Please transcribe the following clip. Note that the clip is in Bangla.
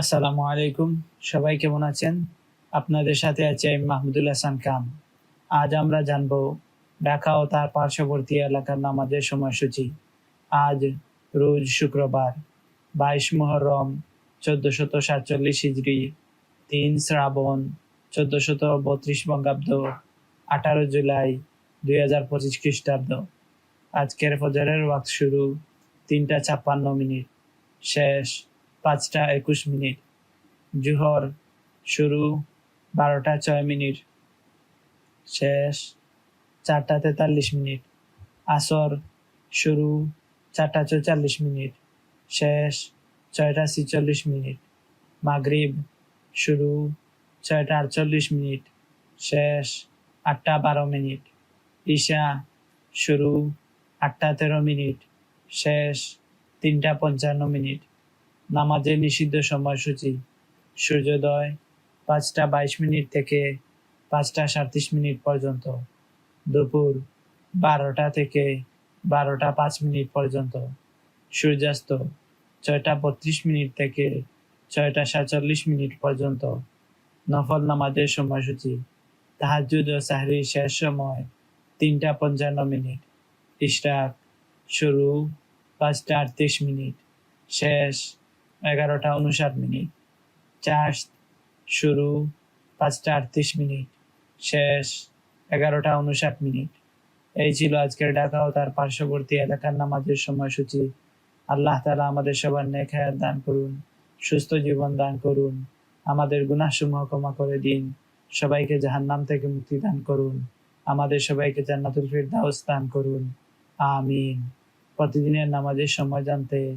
আসসালামু আলাইকুম। সবাই কেমন আছেন? আপনাদের সাথে আছে আমি মাহমুদুল হাসান খান। আজ আমরা জানব ঢাকা ও তার পার্শ্ববর্তী এলাকার নামাজের সময়সূচি। আজ রোজ শুক্রবার, বাইশ মহরম, চোদ্দশত সাতচল্লিশ হিজড়ি তিন শ্রাবণ, চোদ্দশত বত্রিশ বঙ্গাব্দ, আঠারো জুলাই দুই হাজার পঁচিশ খ্রিস্টাব্দ। আজকের ফজরের ওয়াক্ত শুরু তিনটা ছাপ্পান্ন মিনিট। শেষ পাঁচটা একুশ মিনিট। জুহর শুরু বারোটা ছয় মিনিট। শেষ চারটা তেতাল্লিশ মিনিট। আসর শুরু চারটা চৌচল্লিশ মিনিট। শেষ ছয়টা ছিচল্লিশ মিনিট। মাগরিব শুরু ছয়টা আটচল্লিশ মিনিট। শেষ আটটা বারো মিনিট। ঈশা শুরু আটটা তেরো মিনিট। শেষ তিনটা পঞ্চান্ন মিনিট। নামাজের নিষিদ্ধ সময়সূচি। সূর্যোদয় পাঁচটা বাইশ মিনিট থেকে পাঁচটা সাঁত্রিশ মিনিট পর্যন্ত। দুপুর বারোটা থেকে বারোটা পাঁচ মিনিট পর্যন্ত। সূর্যাস্ত ছয়টা বত্রিশ মিনিট থেকে ছয়টা সাতচল্লিশ মিনিট পর্যন্ত। নফল নামাজের সময়সূচি। তাহাজুদ ও সাহরির শেষ সময় তিনটা পঞ্চান্ন মিনিট। ইশরাক শুরু পাঁচটা আটত্রিশ মিনিট। শেষ এগারোটা উনষাট মিনিট। চার্জ শুরু, পাঁচটা আটত্রিশ মিনিট। শেষ, এগারোটা উনষাট মিনিট। এই ছিল আজকের ঢাকা ও তার পার্শ্ববর্তী এলাকার নামাজের সময়সূচি। আল্লাহ তালা আমাদের সবার নেক হায়াত দান করুন, সুস্থ জীবন দান করুন, আমাদের গুনাহসমূহ ক্ষমা করে দিন, সবাইকে জাহান্নাম থেকে মুক্তি দান করুন, আমাদের সবাইকে জান্নাতুল ফিরদাউস দান করুন। আমিন। প্রতিদিনের নামাজের সময় জানতে